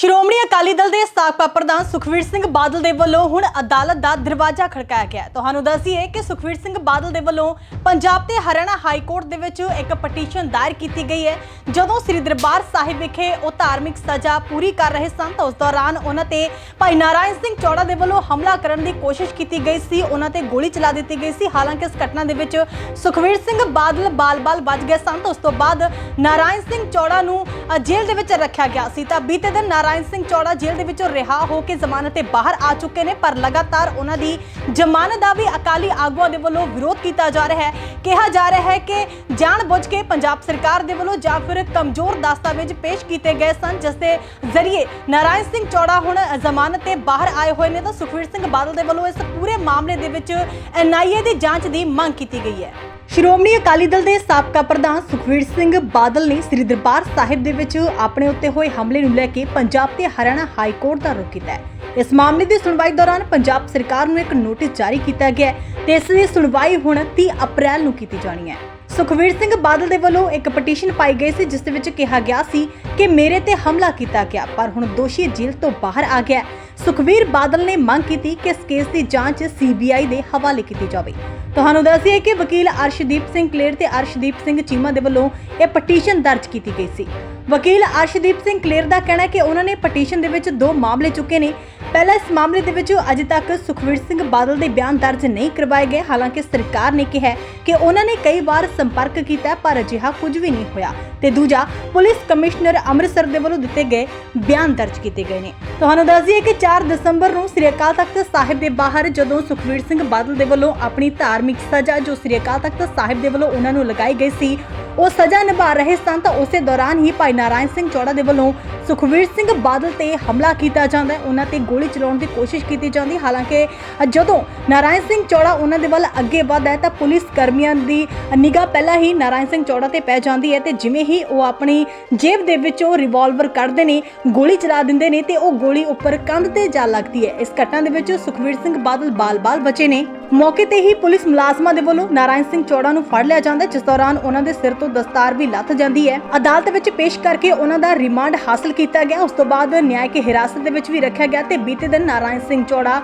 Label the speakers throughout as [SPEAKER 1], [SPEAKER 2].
[SPEAKER 1] ਸ਼੍ਰੋਮਣੀ ਅਕਾਲੀ ਦਲ ਦੇ ਸਾਬਕਾ ਪ੍ਰਧਾਨ ਸੁਖਵੀਰ ਸਿੰਘ ਬਾਦਲ ਦੇ ਵੱਲੋਂ ਹੁਣ ਅਦਾਲਤ ਦਾ ਦਰਵਾਜ਼ਾ ਖੜਕਾਇਆ ਗਿਆ ਹੈ। ਤੁਹਾਨੂੰ ਦੱਸੀਏ ਕਿ ਸੁਖਵੀਰ ਸਿੰਘ ਬਾਦਲ ਦੇ ਵੱਲੋਂ ਪੰਜਾਬ ਤੇ ਹਰਿਆਣਾ ਹਾਈ ਕੋਰਟ ਦੇ ਵਿੱਚ ਇੱਕ ਪਟੀਸ਼ਨ ਦਾਇਰ ਕੀਤੀ ਗਈ ਹੈ। ਜਦੋਂ ਸ੍ਰੀ ਦਰਬਾਰ ਸਾਹਿਬ ਵਿਖੇ ਉਹ ਧਾਰਮਿਕ ਸਜ਼ਾ ਪੂਰੀ ਕਰ ਰਹੇ ਸਨ ਤਾਂ ਉਸ ਦੌਰਾਨ ਉਹਨਾਂ ਤੇ ਭਾਈ ਨਾਰਾਇਣ ਸਿੰਘ ਚੌੜਾ ਦੇ ਵੱਲੋਂ ਹਮਲਾ ਕਰਨ ਦੀ ਕੋਸ਼ਿਸ਼ ਕੀਤੀ ਗਈ ਸੀ। ਉਹਨਾਂ ਤੇ ਗੋਲੀ ਚਲਾ ਦਿੱਤੀ ਗਈ ਸੀ। ਹਾਲਾਂਕਿ ਇਸ ਘਟਨਾ ਦੇ ਵਿੱਚ ਸੁਖਵੀਰ ਸਿੰਘ ਬਾਦਲ ਬਾਲ-ਬਾਲ ਬਚ ਗਏ ਸਨ ਤਾਂ ਉਸ ਤੋਂ ਬਾਅਦ ਨਾਰਾਇਣ ਸਿੰਘ ਚੌੜਾ ਨੂੰ ਜੇਲ੍ਹ ਦੇ ਵਿੱਚ ਰੱਖਿਆ ਗਿਆ ਸੀ। ਤਾਂ ਬੀਤੇ ਦਿਨ ਨਾਰਾਇਣ ਸਿੰਘ ਚੌੜਾ ਜੇਲ੍ਹ ਦੇ ਵਿੱਚੋਂ ਰਿਹਾ ਹੋ ਕੇ ਜ਼ਮਾਨਤ ਤੇ ਬਾਹਰ ਆ ਚੁੱਕੇ ਨੇ, ਪਰ ਲਗਾਤਾਰ ਉਹਨਾਂ ਦੀ ਜ਼ਮਾਨਤ ਦਾ ਵੀ ਅਕਾਲੀ ਆਗੂਆਂ ਦੇ ਵੱਲੋਂ ਵਿਰੋਧ ਕੀਤਾ ਜਾ ਰਿਹਾ ਹੈ। ਕਿਹਾ ਜਾ ਰਿਹਾ ਹੈ ਕਿ ਜਾਣਬੁੱਝ ਕੇ ਪੰਜਾਬ ਸਰਕਾਰ ਦੇ ਵੱਲੋਂ ਜਾਂ ਫਿਰ ਕਮਜ਼ੋਰ ਦਸਤਾਵੇਜ਼ ਪੇਸ਼ ਕੀਤੇ ਗਏ ਸਨ, ਜਿਸ ਦੇ ਜ਼ਰੀਏ ਨਾਰਾਇਣ ਸਿੰਘ ਚੌੜਾ ਹੁਣ ਜ਼ਮਾਨਤ ਤੇ ਬਾਹਰ ਆਏ ਹੋਏ ਨੇ ਤਾਂ ਸੁਖਵੀਰ ਸਿੰਘ ਬਾਦਲ ਦੇ ਵੱਲੋਂ ਇਸ ਪੂਰੇ ਮਾਮਲੇ ਦੇ ਵਿੱਚ ਐਨਆਈਏ ਦੀ ਜਾਂਚ ਦੀ ਮੰਗ ਕੀਤੀ ਗਈ ਹੈ। ਸ਼੍ਰੋਮਣੀ ਅਕਾਲੀ ਦਲ ਦੇ ਸਾਬਕਾ ਪ੍ਰਧਾਨ ਸੁਖਵੀਰ ਸਿੰਘ ਬਾਦਲ ਨੇ ਸ੍ਰੀ ਦਰਬਾਰ ਸਾਹਿਬ ਦੇ ਵਿੱਚ ਆਪਣੇ ਉੱਤੇ ਹੋਏ ਹਮਲੇ ਨੂੰ ਲੈ ਕੇ ਪੰਜਾਬ ਤੇ ਹਰਿਆਣਾ ਹਾਈ ਕੋਰਟ ਦਾ ਰੁਖ ਕੀਤਾ ਹੈ। ਇਸ ਮਾਮਲੇ ਦੀ ਸੁਣਵਾਈ ਦੌਰਾਨ ਪੰਜਾਬ ਸਰਕਾਰ ਨੂੰ ਇੱਕ ਨੋਟਿਸ ਜਾਰੀ ਕੀਤਾ ਗਿਆ ਹੈ ਤੇ ਇਸ ਦੀ ਸੁਣਵਾਈ ਹੁਣ 30 ਅਪ੍ਰੈਲ ਨੂੰ ਕੀਤੀ ਜਾਣੀ ਹੈ। ਸੁਖਵੀਰ ਸਿੰਘ ਬਾਦਲ ਦੇ ਵੱਲੋਂ ਇੱਕ ਪਟੀਸ਼ਨ ਪਾਈ ਗਈ ਸੀ, ਜਿਸ ਦੇ ਵਿੱਚ ਕਿਹਾ ਗਿਆ ਸੀ ਕਿ ਮੇਰੇ ਤੇ ਹਮਲਾ ਕੀਤਾ ਗਿਆ, ਪਰ ਹੁਣ ਦੋਸ਼ੀ ਜੇਲ੍ਹ ਤੋਂ ਬਾਹਰ ਆ ਗਿਆ ਸੁਖਵੀਰ ਬਾਦਲ ਨੇ ਮੰਗ ਕੀਤੀ ਕਿ ਇਸ ਕੇਸ ਦੀ ਜਾਂਚ ਸੀਬੀਆਈ ਦੇ ਹਵਾਲੇ ਕੀਤੀ ਜਾਵੇ। ਤੁਹਾਨੂੰ ਦੱਸੀਏ ਕਿ ਵਕੀਲ ਅਰਸ਼ਦੀਪ ਸਿੰਘ ਕਲੇਰ ਤੇ ਅਰਸ਼ਦੀਪ ਸਿੰਘ ਚੀਮਾ ਦੇ ਵੱਲੋਂ ਇਹ ਪਟੀਸ਼ਨ ਦਰਜ ਕੀਤੀ ਗਈ ਸੀ। ਵਕੀਲ ਅਰਸ਼ਦੀਪ ਸਿੰਘ ਕਲੇਰ ਦਾ ਕਹਿਣਾ ਹੈ ਕਿ ਉਹਨਾਂ ਨੇ ਪਟੀਸ਼ਨ ਦੇ ਵਿੱਚ ਦੋ ਮਾਮਲੇ ਚੁੱਕੇ ਨੇ। ਪਹਿਲਾ ਇਸ ਮਾਮਲੇ ਦੇ ਵਿੱਚ ਅਜੇ ਤੱਕ ਸੁਖਵੀਰ ਸਿੰਘ ਬਾਦਲ ਦੇ ਬਿਆਨ ਦਰਜ ਨਹੀਂ ਕਰਵਾਏ ਗਏ। ਹਾਲਾਂਕਿ ਸਰਕਾਰ ਨੇ ਕਿਹਾ ਕਿ ਉਹਨਾਂ ਨੇ ਕਈ ਵਾਰ ਸੰਪਰਕ ਕੀਤਾ, ਪਰ ਅਜਿਹਾ ਕੁਝ ਵੀ ਨਹੀਂ ਹੋਇਆ। ਤੇ ਦੂਜਾ, ਪੁਲਿਸ ਕਮਿਸ਼ਨਰ ਅੰਮ੍ਰਿਤਸਰ ਦੇ ਵੱਲੋਂ ਦਿੱਤੇ ਗਏ ਬਿਆਨ ਦਰਜ ਕੀਤੇ ਗਏ ਨੇ। ਤੁਹਾਨੂੰ ਦੱਸ ਦਈਏ ਕਿ 4 ਦਸੰਬਰ ਨੂੰ ਸ੍ਰੀ ਅਕਾਲ ਤਖਤ ਸਾਹਿਬ ਦੇ ਬਾਹਰ ਜਦੋਂ ਸੁਖਵੀਰ ਸਿੰਘ ਬਾਦਲ ਦੇ ਵੱਲੋਂ ਆਪਣੀ ਧਾਰਮਿਕ ਸਜ਼ਾ ਜੋ ਸ੍ਰੀ ਅਕਾਲ ਤਖਤ ਸਾਹਿਬ ਦੇ ਵੱਲੋਂ ਉਹਨਾਂ ਨੂੰ ਲਗਾਈ ਗਈ ਸੀ ਉਹ ਸਜ਼ਾ ਨਿਭਾ ਰਹੇ ਸਨ ਤਾਂ ਉਸੇ ਦੌਰਾਨ ਹੀ ਭਾਈ ਨਾਰਾਇਣ ਸਿੰਘ ਚੌੜਾ ਦੇ ਵੱਲੋਂ ਸੁਖਵੀਰ ਸਿੰਘ ਬਾਦਲ ਤੇ ਹਮਲਾ ਕੀਤਾ ਜਾਂਦਾ ਹੈ। ਉਹਨਾਂ ਤੇ ਗੋਲੀ ਚਲਾਉਣ ਦੀ ਕੋਸ਼ਿਸ਼ ਕੀਤੀ ਜਾਂਦੀ ਹਾਲਾਂਕਿ ਜਦੋਂ ਨਾਰਾਇਣ ਸਿੰਘ ਚੌੜਾ ਉਹਨਾਂ ਦੇ ਵੱਲ ਅੱਗੇ ਵਧਦਾ ਹੈ ਤਾਂ ਪੁਲਿਸ ਕਰਮੀਆਂ ਦੀ ਨਿਗਾਹ ਪਹਿਲਾਂ ਹੀ ਨਾਰਾਇਣ ਸਿੰਘ ਚੌੜਾ ਤੇ ਪੈ ਜਾਂਦੀ ਹੈ ਤੇ ਜਿਵੇਂ ਹੀ ਉਹ ਆਪਣੀ ਜੇਬ ਦੇ ਵਿੱਚੋਂ ਰਿਵਾਲਵਰ ਕੱਢਦੇ ਨੇ ਗੋਲੀ ਚਲਾ ਦਿੰਦੇ ਨੇ ਤੇ ਉਹ ਗੋਲੀ ਉੱਪਰ ਕੰਧ ਤੇ ਜਾ ਲੱਗਦੀ ਹੈ। ਇਸ ਘਟਨਾ ਦੇ ਵਿੱਚ ਸੁਖਵੀਰ ਸਿੰਘ ਬਾਦਲ ਬਾਲ-ਬਾਲ ਬਚੇ ਨੇ। ਮੌਕੇ ਤੇ ਹੀ ਪੁਲਿਸ ਮੁਲਾਜ਼ਮਾਂ ਦੇ ਵੱਲੋਂ ਨਾਰਾਇਣ ਸਿੰਘ ਚੌੜਾ ਨੂੰ ਫੜ ਲਿਆ ਜਾਂਦਾ ਹੈ, ਜਿਸ ਦੌਰਾਨ ਉਹਨਾਂ ਦੇ ਸਿਰ ਤੋਂ ਦਸਤਾਰ ਵੀ ਲੱਥ ਜਾਂਦੀ ਹੈ। ਅਦਾਲਤ ਵਿੱਚ ਪੇਸ਼ ਕਰਕੇ ਉਹਨਾਂ ਦਾ ਰਿਮਾਂਡ ਹਾਸਲ ਕੀਤਾ ਗਿਆ। ਉਸ ਤੋਂ ਬਾਅਦ ਨਿਆਇਕ ਹਿਰਾਸਤ ਦੇ ਵਿੱਚ ਵੀ ਰੱਖਿਆ ਗਿਆ ਤੇ ਬੀਤੇ ਦਿਨ ਨਾਰਾਇਣ ਸਿੰਘ ਚੌੜਾ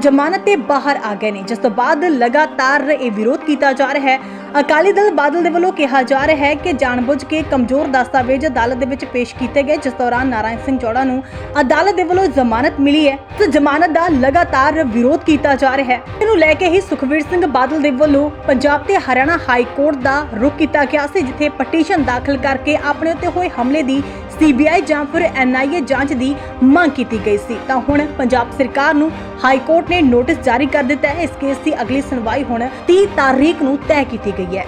[SPEAKER 1] ਜ਼ਮਾਨਤ ਤੇ ਬਾਹਰ ਆ ਗਏ ਨੇ। ਜਿਸ ਤੋਂ ਬਾਅਦ ਲਗਾਤਾਰ ਇਹ ਵਿਰੋਧ ਕੀਤਾ ਜਾ ਰਿਹਾ ਹੈ। ਅਕਾਲੀ ਦਲ ਬਾਦਲ ਦੇ ਵੱਲੋਂ ਕਿਹਾ ਜਾ ਰਿਹਾ ਹੈ ਕਿ ਜਾਣਬੁੱਝ ਕੇ ਕਮਜ਼ੋਰ ਦਸਤਾਵੇਜ਼ ਅਦਾਲਤ ਦੇ ਵਿੱਚ ਪੇਸ਼ ਕੀਤੇ ਗਏ। ਜਿਸ ਦੌਰਾਨ ਨਾਰਾਇਣ ਸਿੰਘ ਚੌੜਾ ਨੂੰ ਅਦਾਲਤ ਦੇ ਵੱਲੋਂ ਜ਼ਮਾਨਤ ਮਿਲੀ ਹੈ। ਤੇ ਜ਼ਮਾਨਤ ਦਾ ਲਗਾਤਾਰ ਵਿਰੋਧ ਕੀਤਾ ਜਾ ਰਿਹਾ ਹੈ। ਇਹਨੂੰ ਲੈ ਕੇ ਹੀ ਸੁਖਵੀਰ ਸਿੰਘ ਬਾਦਲ ਦੇ ਵੱਲੋਂ ਪੰਜਾਬ ਤੇ ਹਰਿਆਣਾ ਹਾਈ ਕੋਰਟ ਦਾ ਰੁਖ ਕੀਤਾ ਗਿਆ ਸੀ, ਜਿੱਥੇ ਪਟੀਸ਼ਨ ਦਾਖਲ ਕਰਕੇ ਆਪਣੇ ਉੱਤੇ ਹੋਏ ਹਮਲੇ ਦੀ ਸੀਬੀਆਈ ਜਾਂ ਫਿਰ ਐਨਆਈਏ ਜਾਂਚ ਦੀ ਮੰਗ ਕੀਤੀ ਗਈ ਸੀ। ਤਾਂ ਹੁਣ ਪੰਜਾਬ ਸਰਕਾਰ ਨੂੰ ਹਾਈ ਕੋਰਟ ਨੇ ਨੋਟਿਸ ਜਾਰੀ ਕਰ ਦਿੱਤਾ ਹੈ। ਇਸ ਕੇਸ ਦੀ ਅਗਲੀ ਸੁਣਵਾਈ ਹੁਣ 30 ਤਾਰੀਖ ਨੂੰ ਤੈਅ ਕੀਤੀ ਗਈ ਹੈ।